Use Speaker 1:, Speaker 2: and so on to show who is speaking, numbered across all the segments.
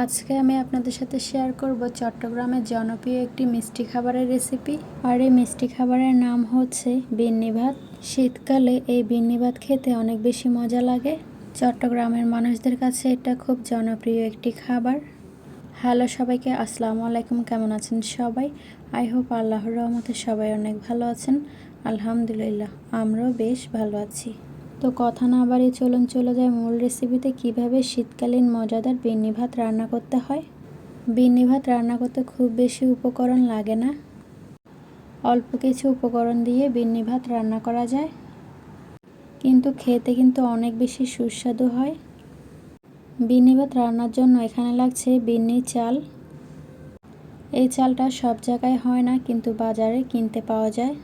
Speaker 1: আজকে আমি আপনাদের সাথে শেয়ার করব চট্টগ্রামের জনপ্রিয় একটি মিষ্টি খাবারের রেসিপি আর এই মিষ্টি খাবারের নাম হচ্ছে বিন্নি ভাত। শীতকালে এই বিন্নি ভাত খেতে অনেক বেশি মজা লাগে। চট্টগ্রামের মানুষদের কাছে এটা খুব জনপ্রিয় একটি খাবার। হ্যালো সবাইকে, আসসালামু আলাইকুম, কেমন আছেন সবাই? আই হোপ আল্লাহর রহমতে সবাই অনেক ভালো আছেন। আলহামদুলিল্লাহ, আমরাও বেশ ভালো আছি। তো কথা না বাড়িয়ে চলুন চলে যায় মূল রেসিপিতে কীভাবে শীতকালীন মজাদার বিন্নি ভাত রান্না করতে হয়? বিন্নি ভাত রান্না করতে খুব বেশি উপকরণ লাগে না। অল্প কিছু উপকরণ দিয়ে বিন্নি ভাত রান্না করা যায়। কিন্তু খেতে কিন্তু অনেক বেশি সুস্বাদু হয়। বিন্নি ভাত রান্নার জন্য এখানে লাগছে বিন্নি চাল। এই চালটা সব জায়গায় হয় না, কিন্তু বাজারে কিনতে পাওয়া যায়।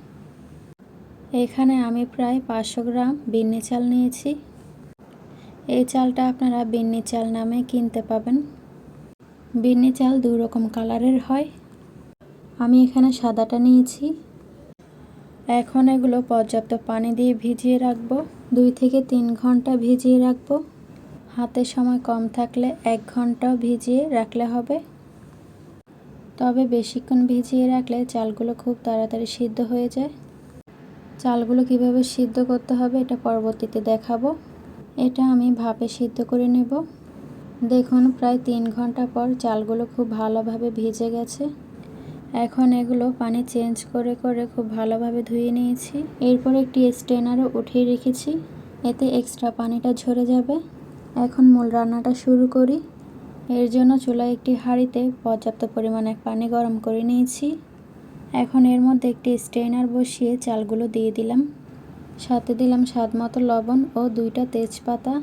Speaker 1: এখানে আমি প্রায় পাঁচশো গ্রাম বিন্নি চাল নিয়েছি। এই চালটা আপনারা বিন্নি চাল নামে কিনতে পাবেন। বিন্নি চাল দু রকম কালারের হয়। আমি এখানে সাদাটা নিয়েছি। এখন এগুলো পর্যাপ্ত পানি দিয়ে ভিজিয়ে রাখব। দুই থেকে তিন ঘণ্টা ভিজিয়ে রাখব। হাতে সময় কম থাকলে এক ঘন্টাও ভিজিয়ে রাখলে হবে। তবে বেশিক্ষণ ভিজিয়ে রাখলে চালগুলো খুব তাড়াতাড়ি সিদ্ধ হয়ে যায়। চালগুলো কীভাবে সিদ্ধ করতে হবে এটা পরবর্তীতে দেখাবো। এটা আমি ভাপে সিদ্ধ করে নেব। দেখুন, প্রায় তিন ঘণ্টা পর চালগুলো খুব ভালোভাবে ভিজে গেছে। এখন এগুলো পানি চেঞ্জ করে করে খুব ভালোভাবে ধুয়ে নিয়েছি। এরপর একটি স্টেনারও উঠিয়ে রেখেছি। এতে এক্সট্রা পানিটা ঝরে যাবে। এখন মূল রান্নাটা শুরু করি। এর জন্য চুলায় একটি হাঁড়িতে পর্যাপ্ত পরিমাণে পানি গরম করে নিয়েছি। এখন এর মধ্যে একটি স্ট্রেনার বসিয়ে চালগুলো দিয়ে দিলাম। সাথে দিলাম স্বাদ মতো লবণ ও দুইটা তেজপাতা।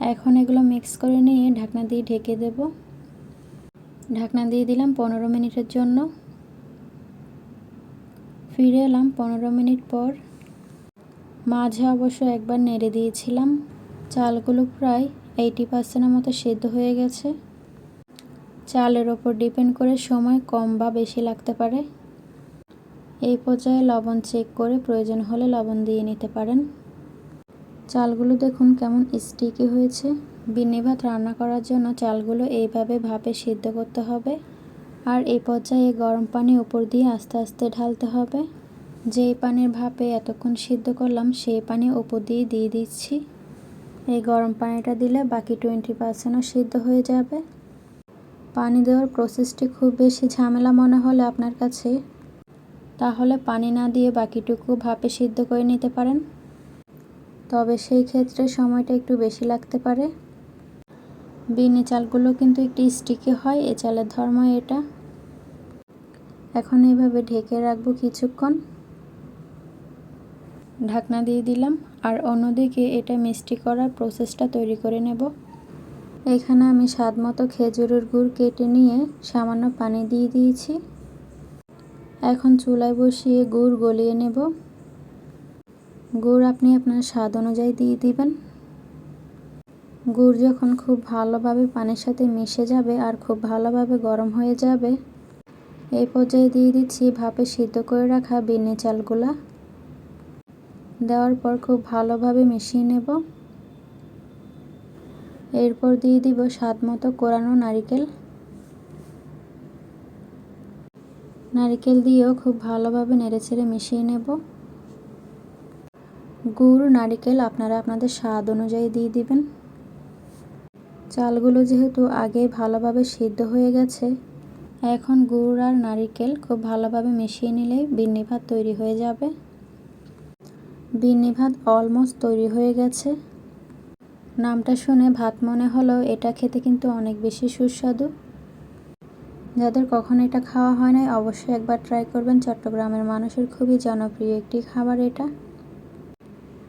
Speaker 1: এখন এগুলো মিক্স করে নিয়ে ঢাকনা দিয়ে ঢেকে দেব। ঢাকনা দিয়ে দিলাম পনেরো মিনিটের জন্য। ফিরে এলাম পনেরো মিনিট পর। মাঝে অবশ্য একবার নেড়ে দিয়েছিলাম। চালগুলো প্রায় এইটি পার্সেন্টের মতো সেদ্ধ হয়ে গেছে। চালের ওপর ডিপেন্ড করে সময় কম বা বেশি লাগতে পারে। এই পর্যায়ে লবণ চেক করে প্রয়োজন হলে লবণ দিয়ে নিতে পারেন। চালগুলো দেখুন কেমন স্টিকি হয়েছে। বিন্নি ভাত রান্না করার জন্য চালগুলো এইভাবে ভাপে সিদ্ধ করতে হবে। আর এই পর্যায়ে গরম পানি উপর দিয়ে আস্তে আস্তে ঢালতে হবে। যেই পানির ভাপে এতক্ষণ সিদ্ধ করলাম, সেই পানি উপর দিয়ে দিয়ে দিচ্ছি। এই গরম পানিটা দিলে বাকি টোয়েন্টি পার্সেন্টও সিদ্ধ হয়ে যাবে। পানি দেওয়ার প্রসেসটি খুব বেশি ঝামেলা মনে হলে আপনার কাছে? তাহলে পানি না দিয়ে বাকিটুকু ভাপে সিদ্ধ করে নিতে পারেন। তবে সেই ক্ষেত্রে সময়টা একটু বেশি লাগতে পারে। বিনি চালগুলো কিন্তু একটু স্টিকি হয়, এ চালের ধর্ম এটা। এখন এইভাবে ঢেকে রাখব কিছুক্ষণ। ঢাকনা দিয়ে দিলাম, আর অন্যদিকে এটা মিষ্টি করার প্রসেসটা তৈরি করে নেব। এখানে আমি স্বাদ মতো খেজুরের গুড় কেটে নিয়ে সামান্য পানি দিয়ে দিয়েছি। এখন চুলায় বসিয়ে গুড় গলিয়ে নেব। গুড় আপনি আপনার স্বাদ অনুযায়ী দিয়ে দিবেন। গুড় যখন খুব ভালোভাবে পানির সাথে মিশে যাবে আর খুব ভালোভাবে গরম হয়ে যাবে, এই পর্যায়ে দিয়ে দিচ্ছি ভাপে সিদ্ধ করে রাখা বিনে চালগুলা। দেওয়ার পর খুব ভালোভাবে মিশিয়ে নেব। এরপর দিয়ে দিব স্বাদ মতো কোরানো নারিকেল। নারিকেল দিয়েও খুব ভালোভাবে নেড়েচেড়ে মিশিয়ে নেব। গুড়, নারিকেল আপনারা আপনাদের স্বাদ অনুযায়ী দিয়ে দিবেন। চালগুলো যেহেতু আগে ভালোভাবে সিদ্ধ হয়ে গেছে, এখন গুড় আর নারিকেল খুব ভালোভাবে মিশিয়ে নিলেই বিন্নি ভাত তৈরি হয়ে যাবে। বিন্নি ভাত অলমোস্ট তৈরি হয়ে গেছে। নামটা শুনে ভাত মনে হলো, এটা খেতে কিন্তু অনেক বেশি সুস্বাদু। যাদের কখনো এটা খাওয়া হয় নাই, অবশ্যই একবার ট্রাই করবেন। চট্টগ্রামের মানুষের খুবই জনপ্রিয় একটি খাবার এটা।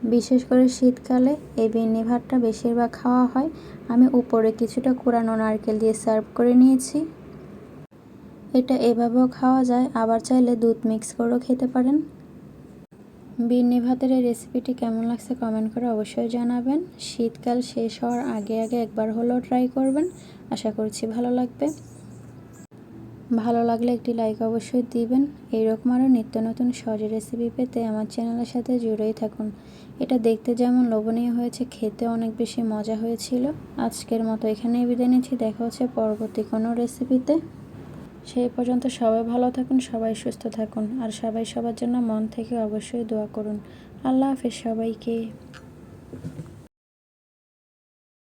Speaker 1: বিশেষ করে শীতকালে এই বিন্নি ভাতটা বেশিরভাগ খাওয়া হয়। আমি উপরে কিছুটা কোরানো নারকেল দিয়ে সার্ভ করে নিয়েছি। এটা এভাবেও খাওয়া যায়, আবার চাইলে দুধ মিক্স করেও খেতে পারেন। বিন্নি ভাতের এই রেসিপিটি কেমন লাগছে কমেন্ট করে অবশ্যই জানাবেন। শীতকাল শেষ হওয়ার আগে আগে একবার হলেও ট্রাই করবেন। আশা করছি ভালো লাগবে। ভালো লাগলে একটি লাইক অবশ্যই দিবেন। এইরকম আরও নিত্য নতুন সহজে রেসিপি পেতে আমার চ্যানেলের সাথে জুড়েই থাকুন। এটা দেখতে যেমন লোভনীয় হয়েছে, খেতে অনেক বেশি মজা হয়েছিল। আজকের মতো এখানেই বিদায় নিচ্ছি। দেখা হচ্ছে পরবর্তী কোনো রেসিপিতে সেই পর্যন্ত। সবাই ভালো থাকুন, সবাই সুস্থ থাকুন, আর সবাই সবার জন্য মন থেকে অবশ্যই দোয়া করুন। আল্লাহ হাফেজ সবাইকে।